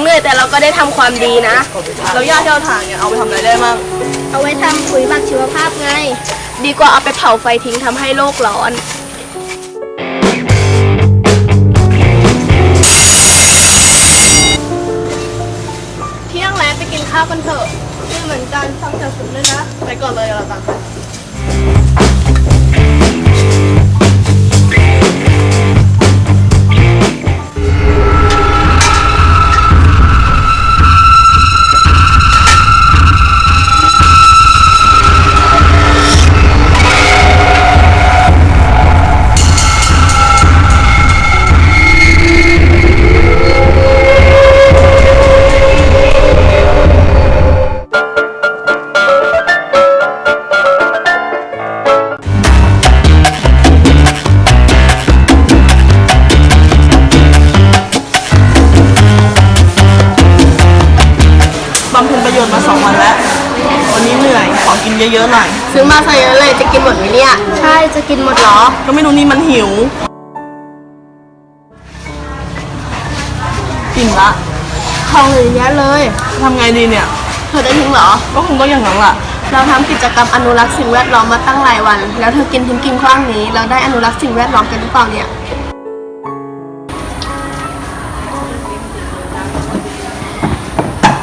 เหนื่อยมากถึงเหนื่อยแต่เราก็ได้ทำความดีนะแล้วหญ้าที่เราถ่างเนี่ยเอาไปทำอะไรได้มั่งเอาไว้ทำปุ๋ยหมักชีวภาพไง ดีกว่าเอาไปเผาไฟทิ้งทำให้โลกร้อน เที่ยงแล้วไปกินข้าวกันเถอะนี่เหมือนกันฟังจากผมด้วยนะ ไปก่อนเลยเราตาม เยอะๆหน่อย ซื้อมาซะเยอะเลยจะกินหมดไหมเนี่ย ใช่จะกินหมดเหรอ ก็ไม่รู้นี่มันหิวกินละของเหลือเยอะเลย ทำไงดีเนี่ย เธอได้ทิ้งเหรอ ก็คงต้องอย่างนั้นล่ะ เราทำกิจกรรมอนุรักษ์สิ่งแวดล้อมมาตั้งหลายวัน แล้วเธอกินทิ้งกินขว้างนี้ เราได้อนุรักษ์สิ่งแวดล้อมกันหรือเปล่าเนี่ย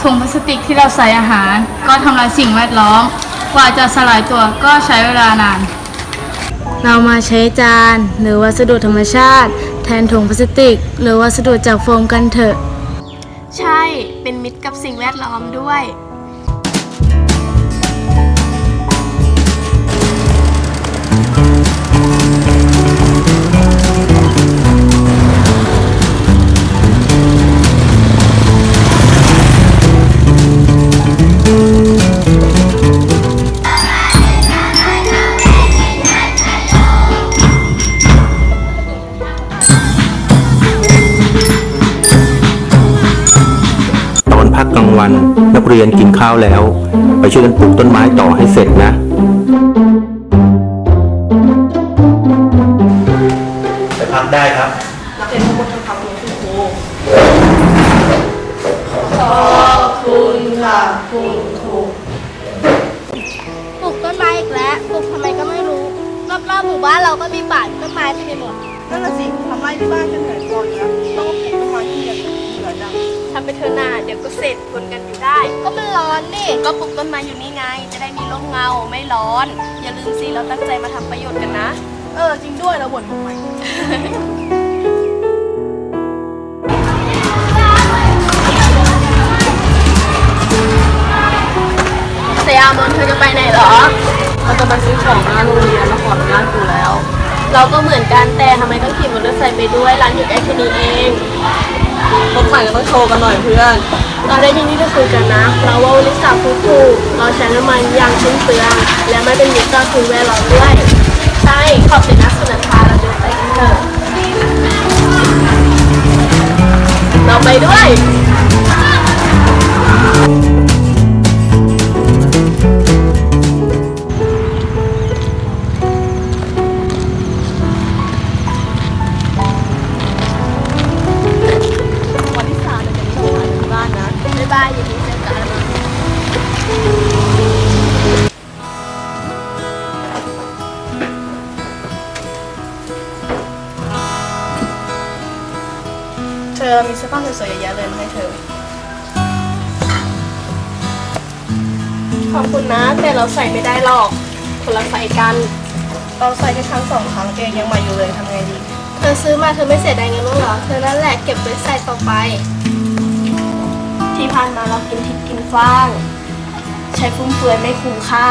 ถุงพลาสติกที่เราใส่อาหาร ก็ทำลายสิ่งแวดล้อม กว่าจะสลายตัวก็ใช้เวลานาน เรามาใช้จาน หรือวัสดุธรรมชาติ แทนถุงพลาสติก หรือวัสดุจากโฟมกันเถอะ ใช่เป็นมิตรกับสิ่งแวดล้อมด้วย ลางวัน นักเรียนกินข้าวแล้ว ไปช่วยกันปลูกต้นไม้ต่อให้เสร็จนะ ไปพักได้ครับนักเรียนทุกคนทำความรู้คุณครูปลูกต้นไม้อีกแล้วปลูกทำไมก็ไม่รู้ รอบๆหมู่บ้านเราก็มีป่าต้นไม้เต็มไปหมดนั่นน่ะสิทำไร่ที่บ้านกันเหนื่อยก่อนนะต้องมาปลูกต้นไม้ที่เรีย นเหนื่อยจังทำไปเถอะนาเดี๋ยวก็เสร็จทนกันอยู่ได้ ก็มันร้อนนี่ก็ปลูกต้นไม้อยู่นี่ไง จะได้มีร่มเงาไม่ร้อน อย่าลืมสิเราตั้งใจมาทำประโยชน์กันนะ เออจริงด้วยเราบ่นทำไมสยามนเธอจะไปไหนเหรอ เราจะไปซื้อของหน้าโรงเรียนแล้วขออนุญาตครูแล้ว เราก็เหมือนกันแต่ทำไมต้องขี่มอเตอร์ไซค์ไปด้วยร้านอยู่ใกล้แค่นี้เอง รถใหม่ก็ต้องโชว์กันหน่อยเพื่อน เราได้ยินที่จะคุยกันนะ เราว่าวันนี้สาคูคูเราใช้น้ำมันยางชิ้นเปลือง และไม่เป็นมิตรต่อสิ่งแวดล้อมด้วย ใช่ ขอบคุณนะสุนันทาเราเดินไปกันเถอะเราไปด้วย อย่าลืมเจอกันเธอมีเสื้อผ้าสวยๆเยอะแยะเลยมาให้เธอ ขอบคุณนะ แต่เราใส่ไม่ได้หรอก คนละใส่กัน เราใส่แค่ครั้งสองครั้งเองยังใหม่อยู่เลยทำไงดี เธอซื้อมาเธอไม่เสียดายเงินบ้างเหรอ เธอนั่นแหละเก็บไว้ใส่ต่อไป ที่ผ่านมาเรากินทิพย์กินฟ้าง ใช้ฟุ่มเฟือยไม่คุ้มค่า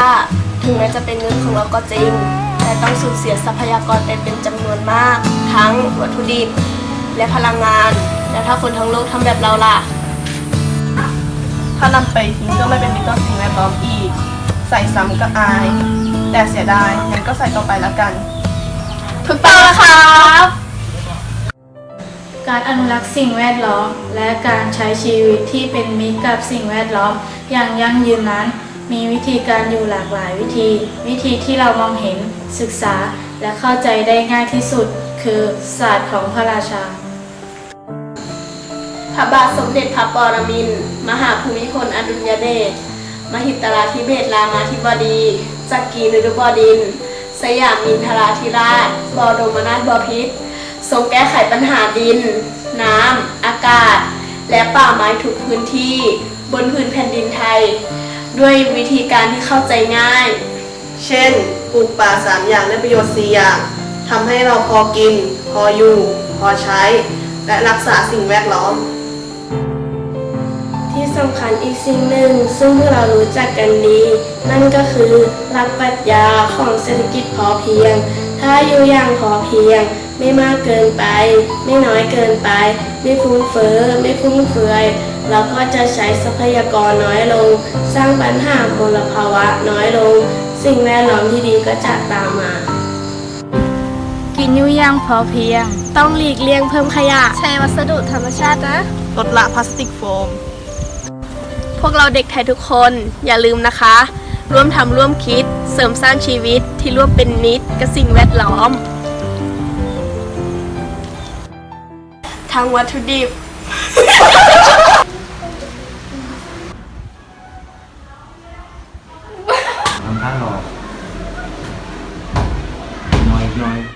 ถึงแม้จะเป็นเงินของเราก็จริง แต่ต้องสูญเสียทรัพยากรไปเป็นจำนวนมาก ทั้งวัตถุดิบและพลังงาน แล้วถ้าคนทั้งโลกทำแบบเราล่ะ ถ้านำไปทิ้งก็ไม่เป็นมิตรต่อสิ่งแวดล้อมอีก ใส่ซ้ำก็อาย แต่เสียดายงั้นก็ใส่ต่อไปแล้วกัน ถูกต้องครับ การอนุรักษ์สิ่งแวดล้อม และการใช้ชีวิตที่เป็นมิตรกับสิ่งแวดล้อม อย่างยั่งยืนนั้น มีวิธีการอยู่หลากหลายวิธี วิธีที่เรามองเห็นศึกษาและเข้าใจได้ง่ายที่สุด คือศาสตร์ของพระราชา พระบาทสมเด็จพระปรมินทรมหาภูมิพลอดุลยเดชมหิตราธิเบศรามาธิบดีจักรีนฤบดินทร์สยามมินทราธิราช บรมนาถบพิตร ทรงแก้ไขปัญหาดิน น้ำ อากาศ และป่าไม้ทุกพื้นที่ บนพื้นแผ่นดินไทย ด้วยวิธีการที่เข้าใจง่าย เช่น ปลูกป่าสามอย่างได้ประโยชน์สี่อย่างทำให้เราพอกิน พออยู่ พอใช้ และรักษาสิ่งแวดล้อม ที่สำคัญอีกสิ่งหนึ่ง ซึ่งพวกเรารู้จักกันดี นั่นก็คือหลักปรัชญาของเศรษฐกิจพอเพียง ถ้าอยู่อย่างพอเพียง ไม่มากเกินไป ไม่น้อยเกินไป ไม่ฟุ้งเฟ้อไม่ฟุ่มเฟือยเราก็จะใช้ทรัพยากรน้อยลง สร้างปัญหามลภาวะน้อยลง สิ่งแวดล้อมที่ดีก็จะตามมา กินอยู่อย่างพอเพียง ต้องหลีกเลี่ยงเพิ่มขยะ ใช้วัสดุธรรมชาตินะ ลดละพลาสติกโฟม พวกเราเด็กไทยทุกคนอย่าลืมนะคะ ร่วมทำร่วมคิด เสริมสร้างชีวิตที่ร่วมเป็นมิตรกับสิ่งแวดล้อม ทางวัตถุดิบ